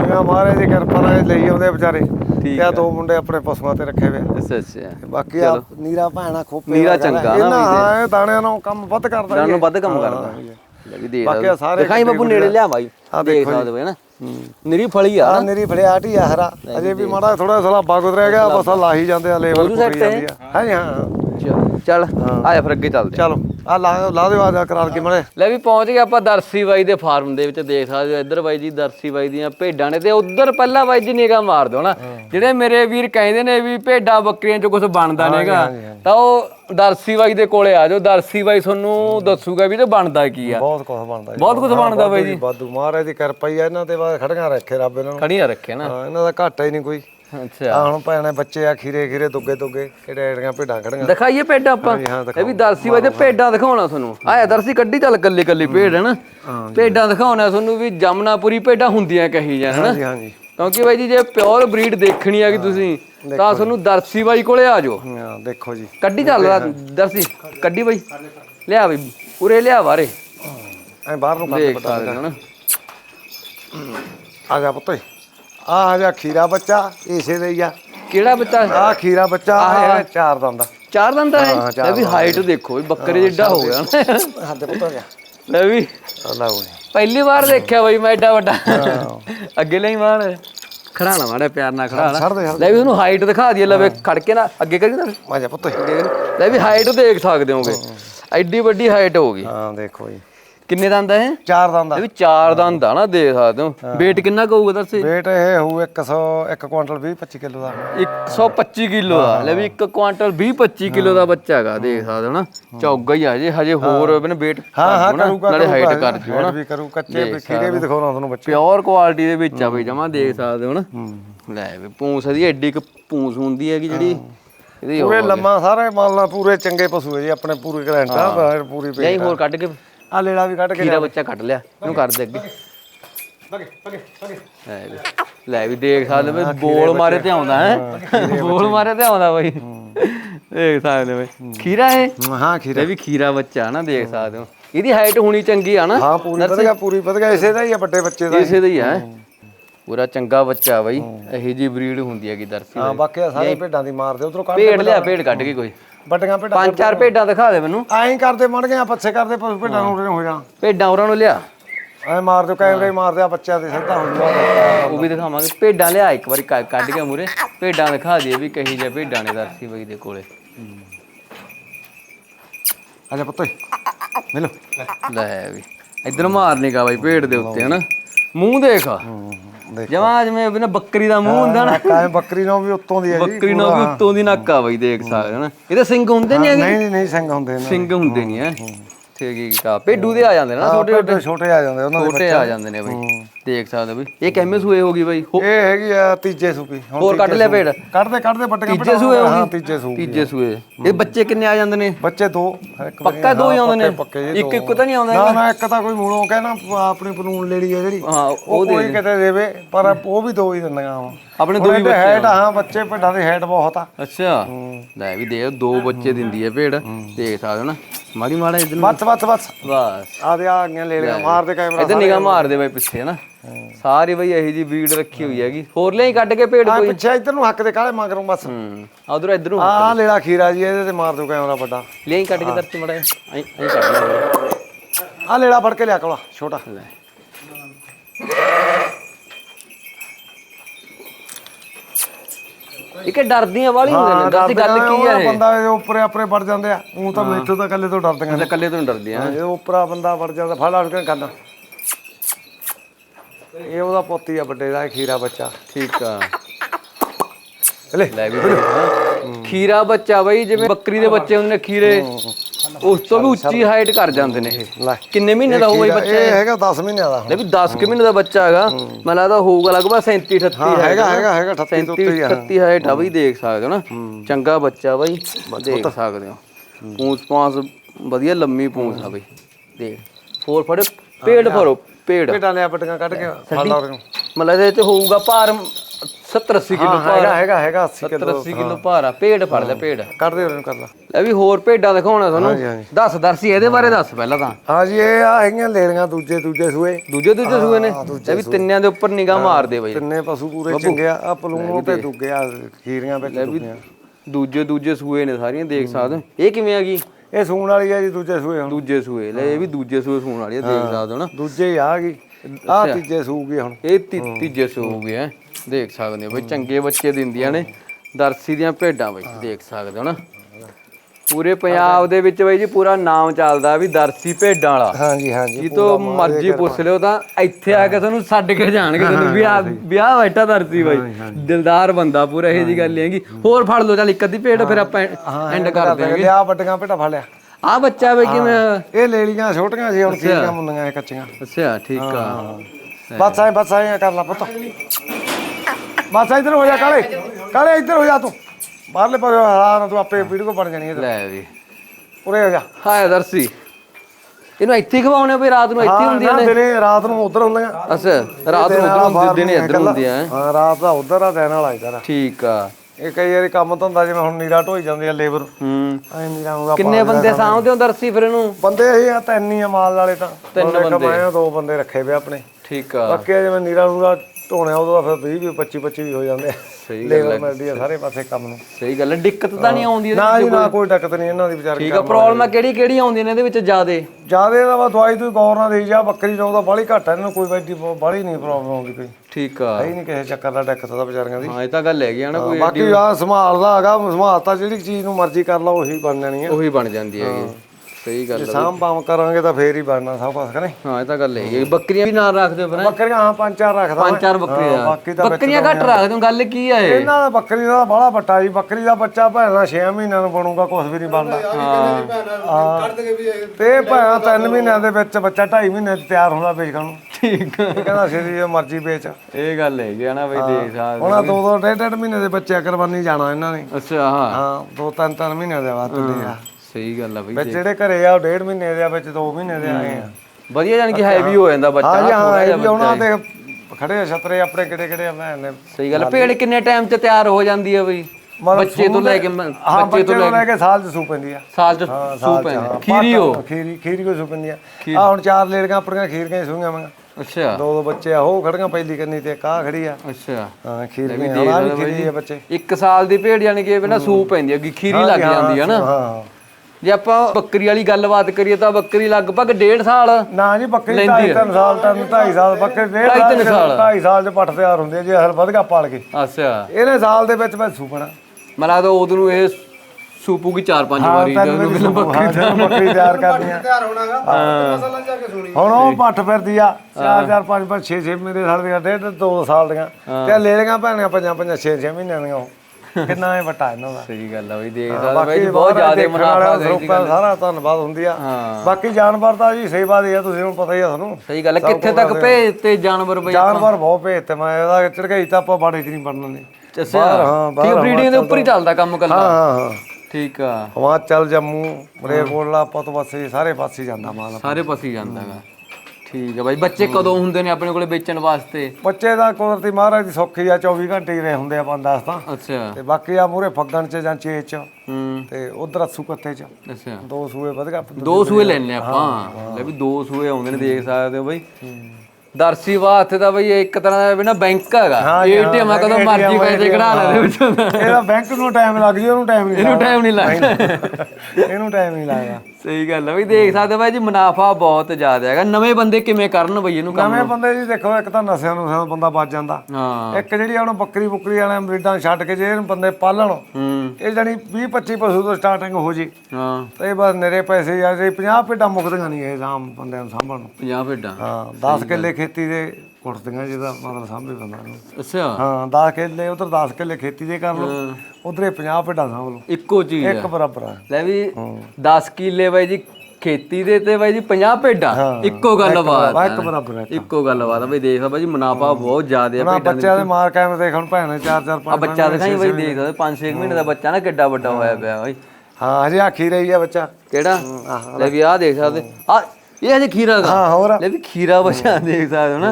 ਇਹ ਮਹਾਰਾਜ ਦੀ ਕਿਰਪਾ ਨਾਲ ਲਈ ਆਉਂਦੇ ਵਿਚਾਰੇ। ਠੀਕ ਆ। ਦੋ ਮੁੰਡੇ ਆਪਣੇ ਪਸ਼ੂਆਂ ਤੇ ਰੱਖੇ ਹੋਏ ਅੱਛਾ ਅੱਛਾ। ਬਾਕੀ ਆ ਨੀਰਾ ਭਾਣਾ ਖੋਪੇ ਨੀਰਾ। ਚੰਗਾ ਨਾ ਇਹਨਾਂ ਹਾਂ ਇਹ ਦਾਣਿਆਂ ਨੂੰ ਕੰਮ ਵੱਧ ਕਰਦਾ ਦਾਣ ਜੀ ਨੂੰ। ਵੱਧ ਕੰਮ ਕਰਦਾ। ਵੀ ਬਾਕੀ ਸਾਰੇ ਦਿਖਾਈ ਬੱਬੂ ਨੇੜੇ ਲਿਆ ਬਾਈ। ਆ ਦੇਖ ਸਕਦੇ ਹੋ। ਨਾ ਨਿਰੀ ਫਲੀ ਆ। ਆ ਮੇਰੀ ਫੜਿਆਟੀ ਆ ਹਰਾ। ਅਜੇ ਵੀ ਮਾੜਾ ਥੋੜਾ ਸਲਾਬਾ ਗੁਜ਼ਰਿਆ ਗਿਆ ਬਸ ਲਾਹੀ ਜਾਂਦੇ ਆ ਜਾਂਦੀ ਹਾਂ ਜੀ ਹਾਂ। ਚੱਲ ਆ ਜਾ ਫਿਰ ਅੱਗੇ ਚੱਲਦੇ ਚਲੋ ਆ ਲਾ ਲਾ ਦਿਓ ਆ ਜਾ ਕਰਾਰ ਕੇ ਮੜੇ। ਲੈ ਵੀ ਪਹੁੰਚ ਗਏ ਆਪਾਂ ਦਰਸੀ ਬਾਈ ਦੇ ਫਾਰਮ ਦੇ ਵਿੱਚ ਦੇਖ ਸਕਦੇ ਹੋ ਇੱਧਰ ਬਾਈ ਜੀ ਦਰਸੀ ਬਾਈ ਦੀਆਂ ਭੇਡਾਂ ਨੇ ਤੇ ਉੱਧਰ ਪਹਿਲਾਂ ਬਾਈ ਜੀ ਨਿਗਾ ਮਾਰ ਦਿਓ ਨਾ। ਜਿਹੜੇ ਮੇਰੇ ਵੀਰ ਕਹਿੰਦੇ ਨੇ ਵੀ ਭੇਡਾਂ ਬੱਕਰੀਆਂ ਚ ਕੁਝ ਬਣਦਾ ਨਹੀਂਗਾ ਤਾਂ ਉਹ ਦਰਸੀ ਬਾਈ ਦੇ ਕੋਲੇ ਆ ਜਾਓ। ਦਰਸੀ ਬਾਈ ਤੁਹਾਨੂੰ ਦੱਸੂਗਾ ਵੀ ਤੇ ਬਣਦਾ ਕੀ ਆ। ਬਹੁਤ ਕੁਝ ਬਣਦਾ ਜੀ। ਬਹੁਤ ਕੁਝ ਬਣਦਾ ਬਾਈ ਜੀ ਵਾਧੂ ਮਹਾਰਾਜ ਦੀ ਕਿਰਪਾ ਹੀ ਆ ਇਹਨਾਂ ਤੇ ਬਾਅਦ ਖੜੀਆਂ ਰੱਖੇ ਰੱਬ ਇਹਨਾਂ ਨੂੰ। ਖੜੀਆਂ ਰੱਖੇ ਨਾ। ਹਾਂ ਇਹਨਾਂ ਦਾ ਘਾਟਾ ਹੀ ਨਹੀਂ ਕੋਈ। ਅੱਛਾ। ਆ ਹੁਣ ਭੈਣੇ ਬੱਚੇ ਆ ਖੀਰੇ ਖੀਰੇ ਦੁੱਗੇ ਦੁੱਗੇ ਕਿਹੜੇ ਐੜੀਆਂ ਭੇਡਾਂ ਖੜੀਆਂ। ਦਿਖਾਈਏ ਭੇਡਾਂ ਆਪਾਂ। ਹਾਂਜੀ, ਹਾਂ, ਇਹ ਵੀ ਦਰਸੀ ਦੇ ਭੇਡਾਂ ਦਿਖਾਉਣਾ ਤੁਹਾਨੂੰ। ਆਇਆ ਦਰਸੀ ਕੱਢੀ ਚੱਲ ਕੱਲੀ ਕੱਲੀ ਭੇਡ ਹੈ ਨਾ? ਭੇਡਾਂ ਦਿਖਾਉਣਾ ਤੁਹਾਨੂੰ ਵੀ ਜਮਨਾਪੁਰੀ ਭੇਡਾਂ ਹੁੰਦੀਆਂ ਕਹੀ ਜਾਂ ਹਨਾ ਹਾਂਜੀ ਹਾਂਜੀ। ਕਿਉਂਕਿ ਬਾਈ ਜੀ ਜੇ ਪਿਓਰ ਬਰੀਡ ਦੇਖਣੀ ਆ ਕਿ ਤੁਸੀਂ ਤਾਂ ਤੁਹਾਨੂੰ ਦਰਸੀ ਬਾਈ ਕੋਲੇ ਆ ਜਾਓ। ਹਾਂ ਦੇਖੋ ਜੀ। ਕੱਢੀ ਚੱਲ ਰਾ ਦਰਸੀ ਕੱਢੀ ਬਾਈ। ਲਿਆ ਬਈ ਉਰੇ ਲਿਆ ਬਾਰੇ ਐ ਬਾਹਰ ਨੂੰ ਕਰ ਦੇਖ ਸਕਦੇ ਹੋ ਨਾ। ਆ। ਜਾ ਪੁੱਤ ਆ ਆ ਜਾ ਖੀਰਾ ਬੱਚਾ ਇਸੇ ਦੇ ਹੀ ਆ। ਕਿਹੜਾ ਬੱਚਾ? ਆ ਖੀਰਾ ਬੱਚਾ ਆ ਇਹ ਚਾਰ ਦੰਦ ਚਾਰ ਦੰਦ ਦਾ ਹਾਂ, ਹੈ ਚਾਰ ਲੈ ਵੀ ਹਾਈਟ ਦੇਖੋ ਵੀ ਬੱਕਰੇ ਜਿੱਡਾ ਹੋ ਗਿਆ। ਹੱਦ ਪੁੱਤ ਆ ਗਿਆ। ਲੈ ਵੀ। ਆ ਲਾ ਓਏ ਪਹਿਲੀ ਵਾਰ ਦੇਖਿਆ ਬਈ ਮੈਂ ਐਡਾ ਵੱਡਾ। ਅੱਗੇ ਲਈ ਮਾਰ। ਖੜਾਣਾ ਮਾੜਾ ਪਿਆਰ ਨਾਲ ਖੜਾਣਾ ਛੱਡ ਦੇ ਛੱਡ ਲੈ ਵੀ ਤੁਹਾਨੂੰ ਹਾਈਟ ਦਿਖਾ ਦਈਏ ਲਵੇ ਖੜ ਕੇ ਨਾ ਅੱਗੇ ਕਰੀ ਨਾ। ਦੇ। ਆ ਜਾ ਪੁੱਤ। ਲੈ ਵੀ ਹਾਈਟ ਦੇਖ ਸਕਦੇ ਹੋਗੇ। ਐਡੀ ਵੱਡੀ ਹਾਈਟ ਹੋ ਗਈ। ਹਾਂ ਦੇਖੋ ਜੀ। ਕਿੰਨੇ ਦੰਦ ਹੈ ਚਾਰ ਦੰਦ ਆ। ਇਹ ਵੀ ਚਾਰ ਦੰਦ ਆ ਨਾ ਦੇਖ ਸਕਦੇ ਹੋ। weight ਕਿੰਨਾ ਕੁ ਹੋਊਗਾ ਦੱਸੇ? weight ਇਹ ਹੋਊ 100 1 ਕੁਇੰਟਲ 20 25 ਕਿਲੋ ਦਾ। 125 ਕਿਲੋ ਦਾ। ਲੈ ਵੀ 1 ਕੁਆਂਟਲ 20 25 ਕਿਲੋ ਦਾ ਬੱਚਾ ਹੈਗਾ ਦੇਖ ਸਕਦੇ ਹੋ ਨਾ। ਚੌਗਾ ਹੀ ਆ ਜੇ ਹਜੇ ਹੋਰ ਇਹਨੇ weight ਹਾਂ ਹਾਂ ਕਰੂਗਾ ਨਾਲੇ ਹਾਈਟ ਕਰ height ਨਾ। ਵੀ ਕਰੂ ਕੱਚੇ ਖੀਰੇ ਵੀ ਦਿਖਾਉਣਾ ਤੁਹਾਨੂੰ ਬੱਚੇ। ਪਿਓਰ ਕੁਆਲਿਟੀ ਦੇ ਵਿੱਚ ਆ ਬਈ ਜਮਾ ਦੇਖ ਸਕਦੇ ਹੋ ਨਾ। ਲੈ ਵੀ ਪੂੰਛ ਦੀ ਐਡੀ ਕੁ ਪੂੰਛ ਹੁੰਦੀ ਹੈਗੀ ਜਿਹੜੀ ਇਹਦੀ ਲੰਮਾ ਸਾਰੇ ਮੰਨ ਲਾ ਪੂਰੇ ਚੰਗੇ ਪਸ਼ੂ ਹੈ ਜੀ ਆਪਣੇ ਪੂਰੇ ਗਰੰਟ ਪੂਰੀ ਪੇ ਨਹੀਂ ਹੋਰ ਕੱਢ ਕੇ ਆ ਲੇੜਾ ਵੀ ਕੱਢ ਕੇ ਖੀਰਾ ਬੱਚਾ ਕੱਢ ਲਿਆ। ਇਹਨੂੰ ਕਰ ਦੇ ਅੱਗੇ। ਲੈ ਵੀ ਲੈ ਵੀ ਦੇਖ ਸਕਦੇ ਬਈ ਬੋਲ ਮਾਰੇ ਤੇ ਆਉਂਦਾ ਹੈ? ਬੋਲ ਮਾਰੇ ਤੇ ਆਉਂਦਾ ਬਈ। ਦੇਖ ਸਕਦੇ ਬਈ। ਖੀਰਾ ਹੈ ਹਾਂ ਖੀਰਾ। ਇਹ ਵੀ ਖੀਰਾ ਬੱਚਾ ਨਾ ਦੇਖ ਸਕਦੇ ਹੋ। ਇਹਦੀ ਹਾਈਟ ਹੋਣੀ ਚੰਗੀ ਆ ਨਾ। ਹਾਂ ਪੂਰੀ ਵਧੀਆ ਪੂਰੀ ਵਧੀਆ। ਇਸੇ ਦਾ ਹੀ ਆ ਵੱਡੇ ਬੱਚੇ ਦਾ ਹੀ। ਇਸੇ ਦਾ ਹੀ ਹੈ? ਪੂਰਾ ਚੰਗਾ ਬੱਚਾ ਬਈ। ਇਹੀ ਜੀ ਬਰੀਡ ਹੁੰਦੀ ਹੈਗੀ ਦਰਸੀ ਹਾਂ ਬਾਕੀ ਆ ਸਾਰੇ ਭੇਡਾਂ ਦੀ ਮਾਰਦੇ ਉਧਰੋਂ ਕੱਢ ਭੇਡ ਲਿਆ ਭੇਡ ਕੱਢ ਕੇ ਕੋਈ। ਵੱਡੀਆਂ ਭੇਡਾਂ ਪੰਜ ਚਾਰ ਭੇਡਾਂ। ਦਿਖਾ ਦੇ ਮੈਨੂੰ। ਐਂ ਕਰਦੇ ਮੜ ਗਏ ਆ ਪੱਛੇ ਕਰਦੇ ਪਸ਼ੂ ਭੇਡਾਂ ਨੂੰ ਹੋ ਜਾਣਾ। ਭੇਡਾਂ ਉਹਨਾਂ ਨੂੰ ਲਿਆ। ਐ ਮਾਰ ਦਿਓ ਕੈਮਰੇ ਮਾਰਦੇ ਆ ਬੱਚਿਆਂ ਤੇ ਸਿੱਧਾ ਹੋ ਜਾਊਗਾ। ਉਹ ਵੀ ਦਿਖਾਵਾਂਗੇ। ਭੇਡਾਂ ਲਿਆ ਇੱਕ ਵਾਰੀ ਕੱਢ ਕੇ ਮੂਰੇ ਭੇਡਾਂ ਦਿਖਾ ਦਈਏ ਵੀ ਕਹੀ ਜੇ ਭੇਡਾਂ ਨੇ ਦਰਸੀ ਬਈ ਦੇ ਕੋਲੇ। ਆ ਜਾ ਪੁੱਤ ਮਿਲੋ। ਲੈ ਵੀ। ਇਧਰ ਮਾਰਨੇਗਾ ਬਾਈ ਭੇਡ ਦੇ ਉੱਤੇ ਹਨਾ। ਮੂੰਹ ਦੇਖ। ਦੇਖ। ਜਮਾ ਜਿਵੇਂ ਵੀ ਨਾ ਬੱਕਰੀ ਦਾ ਮੂੰਹ ਹੁੰਦਾ ਨਾ। ਕਾਇ ਬੱਕਰੀ ਨੂੰ ਵੀ ਉੱਤੋਂ ਦੀ ਹੈ ਜੀ ਬੱਕਰੀ ਨਾਲ ਵੀ ਉੱਤੋਂ ਦੀ ਨੱਕ ਆ ਬਾਈ ਦੇਖ ਸਕਦੇ ਹੋ ਨਾ। ਇਹਦੇ ਸਿੰਘ ਹੁੰਦੇ ਨਹੀਂ ਹੈਗੇ? ਨਹੀਂ ਨਹੀਂ ਸਿੰਘ ਹੁੰਦੇ ਨੇ। ਸਿੰਘ ਹੁੰਦੇ ਨਹੀਂ ਹੈ। ਠੀਕ ਆ ਭੇਡੂ ਦੇ ਆ ਜਾਂਦੇ ਨੇ ਨਾ ਛੋਟੇ ਛੋਟੇ। ਛੋਟੇ ਆ ਜਾਂਦੇ ਉਹਨਾਂ ਦੇ ਛੋਟੇ ਆ ਜਾਂਦੇ ਨੇ ਬਾਈ। ਦੇਖ ਸਕਦੇ ਬਈ। ਇਹ ਕਿੰਨੇ ਸੂਏ ਹੋ ਗਈ ਬਾਈ? ਇਹ ਹੈਗੀ ਆ ਤੀਜੇ ਸੂਪੀ। ਹੁਣ ਹੋਰ ਕੱਢ ਲਿਆ। ਭੇਡ। ਕੱਢਦੇ ਕੱਢਦੇ ਵੱਡੀਆਂ ਤੀਜੇ ਸੂਏ ਹੋ ਗਈ। ਤੀਜੇ ਸੂਪੀ ਤੀਜੇ ਸੂਏ। ਇਹ ਬੱਚੇ ਕਿੰਨੇ ਆ ਜਾਂਦੇ ਨੇ? ਬੱਚੇ ਦੋ। ਪੱਕਾ ਦੋ ਹੀ ਆਉਂਦੇ ਨੇ? ਇੱਕ ਇੱਕ ਤਾਂ ਨਹੀਂ ਆਉਂਦਾ ਨਾ ਨਾ ਇੱਕ ਤਾਂ ਕੋਈ ਮੂਲੋਂ ਕਹਿਣਾ ਆਪਣੀ ਪਨੂਨ ਲੇੜੀ ਹੈ ਜਿਹੜੀ। ਹਾਂ ਉਹ ਕੋਈ ਕਿਤੇ ਦੇਵੇ ਪਰ ਉਹ ਵੀ ਦੋ ਹੀ ਦਿੰਦੀਆਂ ਵਾ। ਆਪਣੇ ਦੋ ਦੋ ਹੀ ਬੱਚੇ ਹੈਡ ਹਾਂ ਬੱਚੇ ਭੇਡਾਂ ਦੀ ਹੈਡ ਬਹੁਤ ਆ। ਅੱਛਾ। ਲੈ ਵੀ ਦੇਖ ਦੋ ਬੱਚੇ ਦਿੰਦੀ ਹੈ ਭੇਡ। ਦੇਖ ਸਕਦੇ ਹੋ ਨਾ। ਮਾੜੀ ਮਾੜਾ ਇਧਰ ਬੱਸ ਬੱਸ ਬੱਸ ਬਸ। ਆ ਦੇ ਆ ਗਈਆਂ ਲੇੜੀਆਂ ਮਾਰ ਦੇ ਕੈਮਰਾ ਇਧਰ ਨਿਗਾਹ ਮਾਰ ਦੇ ਬਾਈ ਪਿੱਛੇ ਨਾ? ਸਾਰੀ ਬਈ ਇਹੀ ਜੀ ਬੀੜ ਰੱਖੀ ਹੋਈ ਹੈਗੀ। ਹੋਰ ਲਈ ਕੱਢ ਕੇ ਆ ਕੋਈ? ਪਿੱਛੇ ਇੱਧਰ ਨੂੰ ਹੱਕ ਦੇ ਕਾਲੇ ਮਗਰੋਂ ਬਸ। ਹੂੰ ਉਧਰ ਇਧਰ ਨੂੰ ਆ ਲੈਲਾ ਖੀਰਾ ਜੀ ਇਹਦੇ ਤੇ ਮਾਰ ਦੋ ਕੈਮਰਾ ਵੱਡਾ। ਲਈ ਕੱਢ ਕੇ ਦਰਤੀ ਮੜਾ ਐਂ ਐਂ ਕੱਢ ਲੈ। ਆ ਲੈਲਾ ਫੜ ਕੇ ਲਿਆ ਕੋਲਾ ਛੋਟਾ। ਲੈ। ਇਹ ਕਿ ਡਰਦੀਆਂ ਵਾਲੀ ਹੁੰਦੇ ਨੇ ਦੱਸ ਗੱਲ ਕੀ ਹੈ ਇਹ? ਬੰਦਾ ਇਹ ਉੱਪਰੇ ਆਪਰੇ ਵੜ ਜਾਂਦੇ ਆ ਉਹ ਤਾਂ ਮੈਥੋਂ ਤਾਂ ਕੱਲੇ ਤੋਂ ਡਰਦੀਆਂ ਨੇ। ਤਾਂ ਇਕੱਲੇ ਤੋਂ ਡਰਦੀਆਂ। ਇਹ ਉੱਪਰਾ ਬੰਦਾ ਵੜ ਜਾਂਦਾ ਫੜ ਲਾ ਕੇ ਖਾਂਦਾ ਇਹ ਉਹਦਾ ਪੋਤੀ ਆ ਵੱਡੇ ਦਾ ਖੀਰਾ ਬੱਚਾ ਠੀਕ ਆ। ਲੈ। ਲੈ ਵੀ। ਖੀਰਾ ਬੱਚਾ ਬਈ ਜਿਵੇਂ ਬੱਕਰੀ ਦੇ ਬੱਚੇ ਹੁੰਦੇ ਖੀਰੇ। ਉਸ ਤੋਂ ਵੀ ਉੱਚੀ ਹਾਈਟ ਕਰ ਜਾਂਦੇ ਨੇ ਇਹ। ਲੈ। ਕਿੰਨੇ ਮਹੀਨੇ ਦਾ ਹੋਊਗਾ ਇਹ ਬੱਚਾ ਇਹ ਹੈਗਾ 10 ਮਹੀਨਿਆਂ ਦਾ। ਹੁਣ। ਲੈ ਵੀ 10 ਕਿ ਮਹੀਨੇ ਦਾ ਬੱਚਾ ਹੈਗਾ। ਮੈਨੂੰ ਲੱਗਦਾ ਹੋਊਗਾ ਲਗਭਗ 37 38 ਹਾਂ ਹੈਗਾ ਹੈਗਾ ਹੈਗਾ 38 ਤੋਂ 37 ਉੱਤੇ ਹੀ ਆ। 38 ਹਾਈਟ ਆ ਬਈ ਦੇਖ ਸਕਦੇ ਹੋ ਨਾ। ਚੰਗਾ ਬੱਚਾ ਬਈ ਦੇਖ ਸਕਦੇ ਹੋ। ਪੂੰਛ ਪਾਂਸ ਵਧੀਆ ਲੰਮੀ ਪੂੰਛ ਆ ਬਈ। ਦੇਖ। ਫੋਰ ਫੜੇ ਪੇੜ ਫੜੋ ਪੇੜ। ਪੇਟਾਂ ਲਿਆ ਪਟੀਆਂ ਕੱਢ ਕੇ ਫੜ ਲਾ ਉਹਨੂੰ। ਮਤਲਬ ਇਹਦੇ ਚ ਹੋਊਗਾ ਭਾਰ 70 80 ਕਿਲੋ ਭਾਰ ਹੈਗਾ ਹੈਗਾ ਹੈਗਾ 80 70 ਕਿਲੋ 80 ਕਿਲੋ ਭਾਰ ਆ ਪੇੜ ਫੜ ਲੈ ਪੇੜ ਕੱਢ ਦੇ ਉਹਨੂੰ ਕਰ ਲਾ ਲੈ ਵੀ ਹੋਰ ਭੇਡਾਂ ਦਿਖਾਉਣਾ ਤੁਹਾਨੂੰ। ਦੱਸ ਦਰਸੀ ਇਹਦੇ ਬਾਰੇ ਦੱਸ ਪਹਿਲਾਂ ਤਾਂ। ਹਾਂ ਜੀ ਇਹ ਆ ਹੈਗੀਆਂ ਲੇੜੀਆਂ ਦੂਜੇ ਦੂਜੇ ਸੂਏ। ਦੂਜੇ ਦੂਜੇ ਸੂਏ ਨੇ। ਇਹ ਵੀ ਤਿੰਨਿਆਂ ਦੇ ਉੱਪਰ ਨਿਗਾਹ ਮਾਰਦੇ ਬਈ। ਤਿੰਨੇ ਪਸ਼ੂ ਪੂਰੇ ਚੰਗੇ ਆ ਆ ਪਲੂਣੋਂ ਤੇ ਦੁੱਗੇ ਆ ਖੀਰੀਆਂ ਵਿੱਚ ਦੁੱਗੀਆਂ ਦੂਜੇ ਦੂਜੇ ਸੂਏ ਨੇ ਸਾਰੀਆਂ ਦੇਖ ਸਕਦੇ ਇਹ ਕਿਵੇਂ ਆ ਗਈ? ਇਹ ਸੂਣ ਵਾਲੀ ਆ ਜੀ ਦੂਜੇ ਸੂਏ ਹੁਣ। ਦੂਜੇ ਸੂਏ। ਲੈ ਇਹ ਵੀ ਦੂਜੇ ਸੂਏ ਸੂਣ ਵਾਲੀ ਆ ਦੇਖ ਸਕਦੇ ਹੋ ਨਾ। ਦੂਜੇ ਆ ਗਈ। ਆ ਤੀਜੇ ਸੂਗੀ ਹੁਣ। ਇਹ ਤੀਜੇ ਸੂ ਹੋ। ਦੇਖ ਸਕਦੇ ਹੋ ਬਈ ਚੰਗੇ ਬੱਚੇ ਦਿੰਦੀਆਂ ਨੇ ਦਰਸੀ ਦੀਆਂ ਭੇਡਾਂ ਬਈ ਦੇਖ ਸਕਦੇ ਹੋ ਨਾ। ਪੂਰੇ ਪੰਜਾਬ ਦੇ ਵਿੱਚ ਬਈ ਜੀ ਪੂਰਾ ਨਾਮ ਚੱਲਦਾ ਵੀ ਦਰਸੀ ਭੇਡਾਂ ਵਾਲਾ। ਹਾਂ ਜੀ ਹਾਂ ਜੀ ਤੋਂ ਮਰਜ਼ੀ ਪੁੱਛ ਲਿਓ ਤਾਂ ਇੱਥੇ ਆ ਕੇ ਤੁਹਾਨੂੰ ਛੱਡ ਕੇ ਜਾਣਗੇ ਤੁਹਾਨੂੰ ਵਿਆਹ ਵਿਆਹ ਬੈਠਾ ਦਰਸੀ ਬਾਈ। ਦਿਲਦਾਰ ਬੰਦਾ ਪੂਰਾ ਇਹ ਜੀ ਗੱਲ ਹੈਗੀ। ਹੋਰ ਫੜ ਲਓ ਚੱਲ ਇੱਕ ਅੱਧੀ ਭੇਡ ਫਿਰ ਆਪਾਂ ਐਂਡ ਕਰ ਦਿਆਂਗੇ। ਲਿਆ ਵੱਡੀਆਂ ਪੇਟਾ ਫੜ ਲਿਆ। ਆ ਬੱਚਾ ਬਈ ਕਿਵੇਂ ਇਹ ਲੇਲੀਆਂ ਛੋਟੀਆਂ ਸੀ ਹੁਣ ਮੁੰਨੀਆਂ ਇਹ ਕੱਚੀਆਂ। ਅੱਛਾ ਠੀਕ ਆ। ਬਸ ਆਏ ਬਸ ਆਏ ਕਰ ਲਾ ਪੁੱਤ। ਬਸ ਇੱਧਰ ਹੋ ਜਾ ਕਾਲੇ। ਕਾਲੇ ਇੱਧਰ ਹੋ ਜਾ ਤੂੰ। ਬਾਹਰਲੇ ਪਾਸੇ ਹਾਂ ਤੂੰ ਆਪੇ ਵੀਡੀਓ ਬਣ ਜਾਣੀ ਹੈ ਲੈ ਵੀ। ਉਰੇ ਹੋ ਜਾ। ਹਾਏ ਦਰਸੀ। ਇਹਨੂੰ ਇੱਥੇ ਖਵਾਉਣੇ ਬਈ ਰਾਤ ਨੂੰ ਇੱਥੇ ਹੁੰਦੀਆਂ ਨਾ ਦਿਨੇ ਰਾਤ ਨੂੰ ਉਧਰ ਹੁੰਦੀਆਂ। ਅੱਛਾ ਰਾਤ ਨੂੰ ਉਧਰ ਹੁੰਦੀ ਦਿਨੇ ਇੱਧਰ ਹੁੰਦੀਆਂ ਹੈਂ। ਰਾਤ ਦਾ ਉਧਰ ਆ ਦਿਨ ਵਾਲਾ ਇੱਧਰ ਠੀਕ ਆ। ਇਹ ਕਈ ਵਾਰੀ ਕੰਮ ਧੰਦਾ ਜਿਵੇਂ ਹੁਣ ਨੀਰਾ ਢੋਈ ਜਾਂਦੀ ਆ ਲੇਬਰ। ਹੂੰ। ਐ ਨੀਰਾ ਨੂੰ ਕਿੰਨੇ ਬੰਦੇ ਸਾਂਭਦੇ ਹੋ ਦਰਸੀ ਫਿਰ ਇਹਨੂੰ? ਬੰਦੇ ਇਹ ਆ ਤਿੰਨ ਹੀ ਆ ਮਾਲ ਵਾਲੇ ਤਾਂ। ਤਿੰਨ ਬੰਦੇ। ਦੋ ਬੰਦੇ ਰੱਖੇ ਵੇ ਆਪਣੇ। ਠੀਕ ਆ। ਬਾਕੀ ਜਿਵੇਂ ਨੀਰਾ ਨੂਰਾ ਢੋਣਿਆ ਉਦੋਂ ਤਾਂ ਫਿਰ 20 ਵੀ 25 25 ਵੀ ਹੋ ਜਾਂਦੇ ਸਹੀ ਲੇਬਰ ਮਿਲਦੀ ਆ ਸਾਰੇ ਪਾਸੇ ਕੰਮ ਨੂੰ। ਸਹੀ ਗੱਲ ਹੈ। ਦਿੱਕਤ ਤਾਂ ਨਹੀਂ ਆਉਂਦੀ ਇਹਦੇ ਨਾ ਜੀ ਨਾ ਕੋਈ। ਦਿੱਕਤ ਨਹੀਂ ਇਹਨਾਂ ਦੀ ਵਿਚਾਰ ਠੀਕ ਆ ਪ੍ਰੋਬਲਮ ਕਿਹੜੀ ਕਿਹੜੀ ਆਉਂਦੀਆਂ ਨੇ ਇਹਦੇ ਵਿੱਚ ਜ਼ਿਆਦੇ? ਜਿਆਦੇ ਦਾ ਵਾ ਦਵਾਈ ਤੂੰ ਗੌਰ ਨਾਲ ਦੇਈ ਜਾ ਬੱਕਰੀ ਤੋਂ ਤਾਂ ਬਾਹਲੀ ਘੱਟ ਆ ਇਹਨਾਂ ਨੂੰ ਕੋਈ ਵੱਡੀ ਬਾਹਲੀ ਨਹੀਂ ਪ੍ਰੋਬਲਮ ਆਉਂਦੀ ਕੋਈ ਠੀਕ ਆ। ਹੈ ਹੀ ਨਹੀਂ ਕਿਸੇ ਚੱਕਰ ਦਾ ਦਿੱਕਤ ਦਾ ਵਿਚਾਰੀਆਂ ਦੀ। ਹਾਂ ਇਹ ਤਾਂ ਗੱਲ ਹੈਗੀ ਆ ਨਾ ਕੋਈ ਬਾਕੀ ਆ ਸੰਭਾਲਦਾ ਹੈਗਾ ਸੰਭਾਲ ਤਾਂ ਜਿਹੜੀ ਚੀਜ਼ ਨੂੰ ਮਰਜ਼ੀ ਕਰ ਲਾ ਉਹੀ ਬਣ ਜਾਣੀ ਆ। ਉਹੀ ਬਣ ਜਾਂਦੀ ਹੈਗੀ। ਸਹੀ ਗੱਲ ਆ। ਸਾਂਭ ਬਾਮ ਕਰਾਂਗੇ ਤਾਂ ਫੇਰ ਹੀ ਬਣਨਾ ਸਭ ਕੁਝ ਕਰੇ ਹਾਂ ਇਹ ਤਾਂ ਗੱਲ ਹੈਗੀ ਆ। ਬੱਕਰੀਆਂ ਵੀ ਨਾਲ ਰੱਖਦੇ ਹੋ ਫਿਰ ਹੈਂ? ਬੱਕਰੀਆਂ ਹਾਂ ਪੰਜ ਚਾਰ ਰੱਖਦਾ ਪੰਜ ਚਾਰ ਬੱਕਰੀਆਂ। ਬਾਕੀ ਤਾਂ ਵਿੱਚ ਬੱਕਰੀਆਂ ਘੱਟ ਰੱਖਦੇ ਹੋ ਗੱਲ ਕੀ ਆ ਇਹ? ਇਹਨਾਂ ਦਾ ਬੱਕਰੀ ਦਾ ਬੜਾ ਵੱਟਾ ਜੀ ਬੱਕਰੀ ਦਾ ਬੱਚਾ ਭੈਣਾ 6 ਮਹੀਨਿਆਂ ਨੂੰ ਬਣੂਗਾ ਕੁਝ ਵੀ ਨਹੀਂ ਬਣਦਾ। ਹਾਂ। ਤੇ ਭੈਣਾ 3 ਮਹੀਨਿਆਂ ਦੇ ਵਿੱਚ ਬੱਚਾ 2.5 ਮਹੀਨੇ ਚ ਤਿਆਰ ਹੁੰਦਾ ਵੇਚਣ ਨੂੰ। ਠੀਕ ਆ। ਇਹ ਕਹਿੰਦਾ ਸੀ ਜੇ ਮਰਜ਼ੀ ਵੇਚ। ਇਹ ਗੱਲ ਹੈਗੀ ਆ ਨਾ ਬਈ ਦੇਖ ਸਕਦੇ ਉਹਨਾਂ ਦੋ ਦੋ ਡੇਢ ਡੇਢ ਮਹੀਨੇ ਦੇ ਬੱਚੇ ਕੁਰਬਾਨੀ ਜਾਣਾ ਇਹਨਾਂ ਨੇ। ਅੱਛਾ ਹਾਂ। ਹਾਂ ਦੋ ਤਿੰਨ ਤਿੰਨ ਮਹੀਨਿਆਂ ਦੇ ਬਾਅਦ ਤੁੱਲੇ ਆ। ਸਹੀ ਗੱਲ ਆ ਬਈ ਵਿੱਚ ਜਿਹੜੇ ਘਰੇ ਆ ਉਹ ਡੇਢ ਮਹੀਨੇ ਦੇ ਆ ਵਿੱਚ 2 ਮਹੀਨੇ ਦੇ ਆਏ ਆ। ਵਧੀਆ ਜਾਨ ਕਿ ਹੈਵੀ ਹੋ ਜਾਂਦਾ ਬੱਚਾ ਹਾਂ ਹਾਂ ਇਹ ਵੀ ਉਹਨਾਂ ਦੇ ਖੜੇ ਆ ਛਤਰੇ ਆਪਣੇ ਕਿਹੜੇ ਕਿਹੜੇ ਆ ਮੈਂ ਸਹੀ ਗੱਲ ਆ। ਭੇਡ ਕਿੰਨੇ ਟਾਈਮ 'ਚ ਤਿਆਰ ਹੋ ਜਾਂਦੀ ਆ ਬਈ? ਬੱਚੇ ਤੋਂ ਲੈ ਕੇ ਬੱਚੇ ਤੋਂ ਲੈ ਕੇ ਸਾਲ ਚ ਸੂ ਪੈਂਦੀ ਆ। ਸਾਲ 'ਚ ਸੂ ਪੈਂਦੀ ਖੀਰੀ ਹੋ। ਖੀਰੀ ਖੀਰੀ ਕੋ ਸੂ ਪੈਂਦੀ ਆ। ਆ ਹੁਣ ਚਾਰ ਲੇੜੀਆਂ ਆਪਣੀਆਂ ਖੀਰੀਆਂ ਸੂਈਆਂ ਮੈਂ ਅੱਛਾ। ਦੋ ਦੋ ਬੱਚੇ ਆ ਉਹ ਖੜੀਆਂ ਪਹਿਲੀ ਕੰਨੀ ਤੇ ਕਾ ਖੜੀ ਆ। ਅੱਛਾ। ਹਾਂ ਖੀਰੀਆਂ ਆ ਖੀਰੀ ਆ ਬੱਚੇ। ਇੱਕ ਸਾਲ ਦੀ ਭੇਡ ਜਾਨੀ ਕਿ ਨਾ ਸੂ ਪੈਂਦੀ ਹੈ ਖੀਰੀ ਲੱਗ ਜਾਂਦੀ ਹੈ ਨਾ। ਹਾਂ। ਜੇ ਆਪਾਂ ਬੱਕਰੀ ਵਾਲੀ ਗੱਲਬਾਤ ਕਰੀਏ ਤਾਂ ਬੱਕਰੀ ਲਗਭਗ ਡੇਢ ਸਾਲ ਨਾ ਜੀ ਬੱਕਰੀ ਢਾਈ ਤਿੰਨ ਸਾਲ ਤਿੰਨ ਢਾਈ ਸਾਲ ਬੱਕਰੀ ਡੇਢ ਢਾਈ ਤਿੰਨ ਸਾਲ। ਢਾਈ ਸਾਲ ਚ ਪੱਠ ਤਿਆਰ ਹੁੰਦੀ ਆ ਜੇ ਹਲ ਵਧਗਾ ਪਾਲ ਕੇ। ਅੱਛਾ। ਇਹਨੇ ਸਾਲ ਦੇ ਵਿੱਚ ਵਿੱਚ ਸੂਪਣਾ ਮੈਨੂੰ ਲੱਗਦਾ ਉਦੋਂ ਨੂੰ ਇਹ ਸੂਪੂਗੀ ਚਾਰ ਪੰਜ ਹਾਂ ਵਾਰੀ ਤਿੰਨ ਵਾਰੀ ਸੂਪੂ, ਹਾਂ, ਜਦੋਂ ਬੱਕਰੀ ਤਿਆਰ ਕਰਦੀ ਆ। ਤਿਆਰ ਹੋਣਾਗਾ ਮਸਾ ਲੰਜਾ ਕੇ ਸੁਣੀ। ਹੁਣ ਉਹ ਪੱਠ ਫਿਰਦੀ ਆ 4 4 5 5 6 6 ਮੇਰੇ ਸਾਲ ਦੀਆਂ ਡੇਢ ਦੋ ਸਾਲ ਦੀਆਂ। ਤੇ ਲੈ ਲਈਆਂ ਭੈਣਾਂ ਪੰਜਾਂ ਪੰਜਾਂ 6 6 ਮਹੀਨਿਆਂ ਦੀਆਂ ਉਹ। ਕਿੰਨਾ ਇਹ ਵਟਾ ਇਹਨਾਂ ਦਾ। ਸਹੀ ਗੱਲ ਆ ਬਈ ਦੇਖ ਸਕਦਾ ਬਾਕੀ ਬਈ ਬਹੁਤ ਜ਼ਿਆਦਾ ਮੁਨਾਫਾ ਦੇ ਸਰੂਪਾ ਸਾਰਾ ਧੰਨਵਾਦ ਹੁੰਦੀ ਆ। ਹਾਂ। ਬਾਕੀ ਜਾਨਵਰ ਦਾ ਜੀ ਸੇਵਾ ਦੀ ਆ ਤੁਸੀਂ ਨੂੰ ਪਤਾ ਹੀ ਆ ਤੁਹਾਨੂੰ। ਸਹੀ ਗੱਲ ਹੈ ਕਿੱਥੇ ਤੱਕ ਭੇਜ ਤੇ ਜਾਨਵਰ ਬਈ ਜਾਨਵਰ ਬਹੁਤ ਭੇਜਤੇ ਮੈਂ ਇਹਦਾ ਝੜਕਾਈ ਤਾਂ ਆਪਾਂ ਬਾੜੇ ਚ ਨਹੀਂ ਪੜਨ ਦੇ ਅੱਛਾ। ਹਾਂ, ਬਾਹਰ ਠੀਕ ਬਰੀਡਿੰਗ ਦੇ ਉੱਪਰ ਹੀ ਚੱਲਦਾ ਕੰਮ ਕੱਲਾ ਹਾਂ ਹਾਂ ਹਾਂ। ਠੀਕ ਆ। ਹਿਮਾਚਲ ਜੰਮੂ ਮਰੇਕੋਟਲਾ ਪੁੱਤ ਪਾਸੇ ਸਾਰੇ ਪਾਸੇ ਜਾਂਦਾ ਮਾਲ ਸਾਰੇ ਪਾਸੇ ਹੀ ਜਾਂਦਾਗਾ ਠੀਕ ਆ ਬਾਈ ਬੱਚੇ ਕਦੋਂ ਹੁੰਦੇ ਨੇ ਆਪਣੇ ਕੋਲੇ ਵੇਚਣ ਵਾਸਤੇ? ਬੱਚੇ ਦਾ ਕੁਦਰਤੀ ਮਹਾਰਾਜ ਦੀ ਸੌਖੀ ਆ 24 ਘੰਟੇ ਹੀ ਰਹੇ ਹੁੰਦੇ ਆ ਪੰਜ ਦਸ ਤਾਂ। ਅੱਛਾ। ਤੇ ਬਾਕੀ ਆ ਮੂਰੇ ਫੱਗਣ ਚ ਜਾਂ ਚੇਚ ਚ ਹੂੰ। ਤੇ ਉਧਰ ਅਸੂ ਕੱਤੇ ਚ। ਅੱਛਾ। ਦੋ ਸੂਏ ਵਧਗਾ ਦੋ ਸੂਏ ਲੈਣੇ ਆਪਾਂ। ਲੈ ਵੀ ਦੋ ਸੂਏ ਆਉਂਦੇ ਨੇ ਦੇਖ ਸਕਦੇ ਹੋ ਬਾਈ। ਦਰਸੀ ਵਾਸਤੇ ਤਾਂ ਬਈ ਇੱਕ ਤਰ੍ਹਾਂ ਦਾ ਵੀ ਨਾ ਬੈਂਕ ਹੈਗਾ। ਹਾਂ ਹਾਂ, ਏਟੀਐਮ ਆ ਕਦੋਂ ਮਰਜ਼ੀ ਪੈਸੇ ਕਢਾ ਲੈ ਦੇ ਵਿੱਚੋਂ। ਇਹਦਾ ਬੈਂਕ ਨੂੰ ਟਾਈਮ ਲੱਗ ਜੀ ਉਹਨੂੰ ਟਾਈਮ ਨਹੀਂ ਇਹਨੂੰ ਟਾਈਮ ਨਹੀਂ ਲੱਗਦਾ। ਇਹਨੂੰ ਟਾਈਮ ਨਹੀਂ ਲੱਗਦਾ। ਸਹੀ ਗੱਲ ਹੈ ਬਈ ਦੇਖ ਸਕਦੇ ਬਾਈ ਜੀ ਮੁਨਾਫਾ ਬਹੁਤ ਜ਼ਿਆਦਾ ਹੈਗਾ। ਨਵੇਂ ਬੰਦੇ ਕਿਵੇਂ ਕਰਨ ਬਈ ਇਹਨੂੰ ਕੰਮ ਨਵੇਂ ਬੰਦੇ ਜੀ ਦੇਖੋ ਇੱਕ ਤਾਂ ਨਸ਼ਿਆਂ ਨੂੰ ਤੋਂ ਬੰਦਾ ਬਚ ਜਾਂਦਾ। ਹਾਂ। ਇੱਕ ਜਿਹੜੀ ਹੁਣ ਬੱਕਰੀ ਬੁੱਕਰੀ ਵਾਲੇ ਬਰੀਡਾਂ ਛੱਡ ਕੇ ਜੇ ਇਹਨੂੰ ਬੰਦੇ ਪਾਲਣ ਹੂੰ। ਇਹ ਜਾਨੀ 20 25 ਪਸ਼ੂ ਤੋਂ ਸਟਾਰਟਿੰਗ ਹੋ ਜੇ। ਹਾਂ। ਤੇ ਬਸ ਨਰੇ ਪੈਸੇ ਆ ਜੇ 50 ਭੇਡਾਂ ਮੁੱਕਦੀਆਂ ਨਹੀਂ ਇਹ ਆਮ ਬੰਦਿਆਂ ਨੂੰ ਸਾਂਭਣ ਨੂੰ। 50 ਭੇਡਾਂ। ਹਾਂ 10 ਕਿੱਲੇ ਖੇਤੀ ਦੇ ਕੁੱਟਦੀਆਂ ਜਿਹਦਾ ਮਤਲਬ ਸਾਂਭੇ ਬੰਦਾ ਨੂੰ। ਅੱਛਾ। ਹਾਂ 10 ਕਿੱਲੇ ਉਧਰ 10 ਕਿੱਲੇ ਖੇਤੀ ਦੇ ਕਰ ਲਓ ਉਧਰੇ 50 ਭੇਡਾਂ ਸਾਂਭ ਲਓ। ਇੱਕੋ ਚੀਜ਼ ਇੱਕ ਆ ਬਰਾਬਰ ਆ। ਲੈ ਵੀ 10 ਕਿੱਲੇ ਬਾਈ ਜੀ ਖੇਤੀ ਦੇ ਤੇ ਬਾਈ ਜੀ 50 ਭੇਡਾਂ ਇੱਕੋ ਗੱਲਬਾਤ ਆ ਆ। ਇੱਕ ਬਰਾਬਰ ਹੈ ਇੱਕੋ ਗੱਲਬਾਤ ਆ। ਬਈ ਦੇਖ ਬਾਈ ਜੀ ਮੁਨਾਫਾ ਬਹੁਤ ਜ਼ਿਆਦਾ ਆ ਨਾ ਬੱਚਿਆਂ ਦੇ ਮਾਰ ਕਾਇਮ ਦੇਖ ਹੁਣ ਭੈਣ ਚਾਰ ਚਾਰ ਆ ਪੰਜ ਬੱਚਾ ਦਿਖਾਈ ਬਾਈ ਦੇਖ ਸਕਦੇ 5-6 ਮਹੀਨੇ ਦਾ ਬੱਚਾ ਨਾ ਕਿੱਡਾ ਵੱਡਾ ਹੋਇਆ ਪਿਆ ਬਾਈ ਹਾਂ ਹਜੇ ਆਖੀ ਰਹੀ ਆ ਬੱਚਾ। ਕਿਹੜਾ? ਲੈ ਵੀ ਆ ਦੇਖ ਸਕਦੇ। ਆ ਇਹ ਹਜੇ ਖੀਰਾ ਦਾ। ਹਾਂ ਹੋਰ। ਲੈ ਵੀ ਖੀਰਾ ਬੱਚਾ ਦੇਖ ਸਕਦੇ ਹੋ ਨਾ।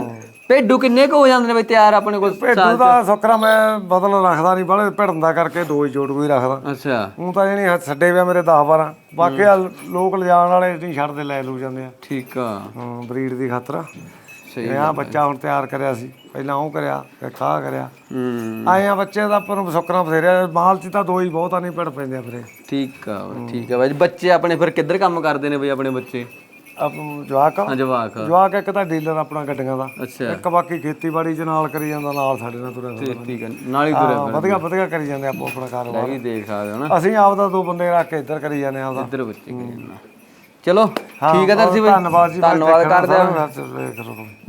ਭੇਡੂ ਕਿੰਨੇ ਕੁ ਹੋ ਜਾਂਦੇ ਨੇ ਬਈ ਤਿਆਰ ਆਪਣੇ ਕੋਲ ਭੇਡੂ ਦਾ ਸੁੱਕਰਾ ਮੈਂ ਬਦਲ ਰੱਖਦਾ ਨਹੀਂ ਬਾਲੇ ਭਿੜਨ ਦਾ ਕਰਕੇ ਦੋ ਹੀ ਜੋੜ ਕੋਈ ਰੱਖਦਾ। ਅੱਛਾ। ਉਹ ਤਾਂ ਜਣੀ ਛੱਡੇ ਪਿਆ ਮੇਰੇ 10 12 ਬਾਕੀ ਆ ਲੋਕ ਲਿਜਾਣ ਵਾਲੇ ਨਹੀਂ ਛੱਡਦੇ ਲੈ ਲੂ ਜਾਂਦੇ ਆ। ਠੀਕ ਆ। ਹਾਂ ਬਰੀਡ ਦੀ ਖਾਤਰ। ਸਹੀ ਇਹ ਆ। ਬੱਚਾ ਹੁਣ ਤਿਆਰ ਕਰਿਆ ਸੀ ਪਹਿਲਾਂ ਉਹ ਕਰਿਆ ਫਿਰ ਖਾ ਕਰਿਆ। ਹੂੰ। ਆਏ ਆ ਬੱਚੇ ਦਾ ਆਪਾਂ ਨੂੰ ਸੁੱਕਰਾ ਬਥੇਰਿਆ ਮਾਲ ਚ ਤਾਂ ਦੋ ਹੀ ਬਹੁਤ ਆ ਨਹੀਂ ਭਿੜ ਪੈਂਦੇ ਆ ਫਿਰੇ ਠੀਕ ਆ ਬਾਈ, ਠੀਕ ਆ ਬਾਈ। ਬੱਚੇ ਆਪਣੇ ਫਿਰ ਕਿੱਧਰ ਕੰਮ ਕਰਦੇ ਨੇ ਬਈ ਆਪਣੇ ਬੱਚੇ? ਆਪ ਜਵਾਕ ਹਾਂ ਜਵਾਕ ਜਵਾਕ ਇੱਕ ਤਾਂ ਡੀਲਰ ਆਪਣਾ ਗੱਡੀਆਂ ਦਾ। ਅੱਛਾ। ਇੱਕ ਬਾਕੀ ਖੇਤੀਬਾੜੀ ਚ ਨਾਲ ਕਰੀ ਜਾਂਦਾ ਨਾਲ ਸਾਡੇ ਨਾਲ ਤੁਰਿਆ ਫਿਰਦਾ। ਠੀਕ ਆ। ਨਾਲ ਹੀ ਤੁਰਿਆ ਹਾਂ, ਵਧੀਆ ਵਧੀਆ ਕਰੀ ਜਾਂਦੇ ਆਪੋ ਆਪਣਾ ਕਾਰੋਬਾਰ ਇਹ ਵੀ ਦੇਖ ਸਕਦੇ ਹੋ ਨਾ। ਅਸੀਂ ਆਪਦਾ ਦੋ ਬੰਦੇ ਰੱਖ ਕੇ ਇੱਧਰ ਕਰੀ ਜਾਂਦੇ ਆਪਦਾ। ਇੱਧਰ ਬੱਚੇ ਕਰੀ ਜਾਣਾ। ਚਲੋ ਠੀਕ ਹੈ ਦਰਸੀ ਬਾਈ। ਧੰਨਵਾਦ ਜੀ ਧੰਨਵਾਦ ਕਰਦੇ ਆ।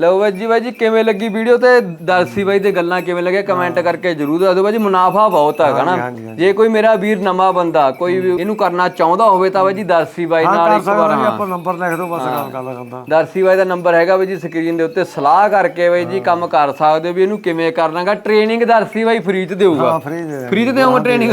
ਲਓ ਬਾਈ ਜੀ ਬਾਈ ਜੀ ਕਿਵੇਂ ਲੱਗੀ ਵੀਡੀਓ ਤੇ? ਦਰਸੀ ਬਾਈ ਦੇ ਗੱਲਾਂ ਕਿਵੇਂ ਲੱਗਿਆ? ਕਮੈਂਟ ਕਰਕੇ ਜਰੂਰ ਦੱਸ ਦਿਓ ਬਾਈ ਜੀ ਮੁਨਾਫਾ ਬਹੁਤ ਹੈਗਾ ਨਾ ਜੇ ਕੋਈ ਮੇਰਾ ਵੀਰ ਨਵਾਂ ਬੰਦਾ ਕੋਈ ਵੀ ਇਹਨੂੰ ਕਰਨਾ ਚਾਹੁੰਦਾ ਹੋਵੇ ਤਾਂ ਬਾਈ ਜੀ ਦਰਸੀ ਬਾਈ ਨਾਲ ਇੱਕ ਵਾਰ ਆਪਾਂ ਨੰਬਰ ਲਿਖ ਦਿਓ ਬਸ ਗੱਲ ਕਰ ਲਗਾਉਂਦਾ ਦਰਸੀ ਬਾਈ ਦਾ ਨੰਬਰ ਹੈਗਾ ਬਾਈ ਜੀ ਸਕਰੀਨ ਦੇ ਉੱਤੇ ਸਲਾਹ ਕਰਕੇ ਬਾਈ ਜੀ ਕੰਮ ਕਰ ਸਕਦੇ ਹੋ ਵੀ ਇਹਨੂੰ ਕਿਵੇਂ ਕਰਨਾਗਾ। ਟ੍ਰੇਨਿੰਗ ਦਰਸੀ ਬਾਈ ਫ੍ਰੀ ਚ ਦੇਊਗਾ। ਹਾਂ ਫ੍ਰੀ ਦੇ ਫ੍ਰੀ ਤੇ ਦੇਵਾਂਗਾ ਟ੍ਰੇਨਿੰਗ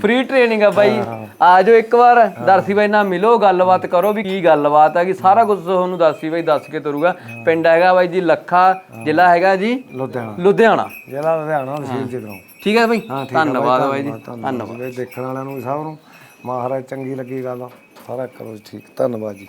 ਫ੍ਰੀ ਟ੍ਰੇਨਿੰਗ ਆ ਬਾਈ। ਆ ਜਾਓ ਇੱਕ ਵਾਰ ਦਰਸੀ ਬਾਈ ਨਾਲ ਮਿਲੋ ਗੱਲਬਾਤ ਕਰੋ ਵੀ ਕੀ ਗੱਲਬਾਤ ਆ ਕਿ ਸਾਰਾ ਕੁਝ ਤੁਹਾਨੂੰ ਦਰਸੀ ਬਾਈ ਦੱਸ ਕੇ ਤੁਰੂਗਾ। ਪਿੰਡ ਹੈਗਾ ਬਾਈ ਜੀ ਲੱਖਾ ਜ਼ਿਲ੍ਹਾ ਹੈਗਾ ਜੀ ਲੁਧਿਆਣਾ। ਲੁਧਿਆਣਾ। ਜ਼ਿਲ੍ਹਾ ਲੁਧਿਆਣਾ ਤਹਿਸੀਲ ਜਗਰਾਉਂ। ਠੀਕ ਹੈ ਬਾਈ? ਧੰਨਵਾਦ ਬਾਈ ਜੀ ਧੰਨਵਾਦ। ਦੇਖਣ ਵਾਲਿਆਂ ਨੂੰ ਸਭ ਨੂੰ। ਮਹਾਰਾਜ ਚੰਗੀ ਲੱਗੀ ਗੱਲ ਸਾਰਾ ਕਰੋ ਠੀਕ। ਧੰਨਵਾਦ ਜੀ।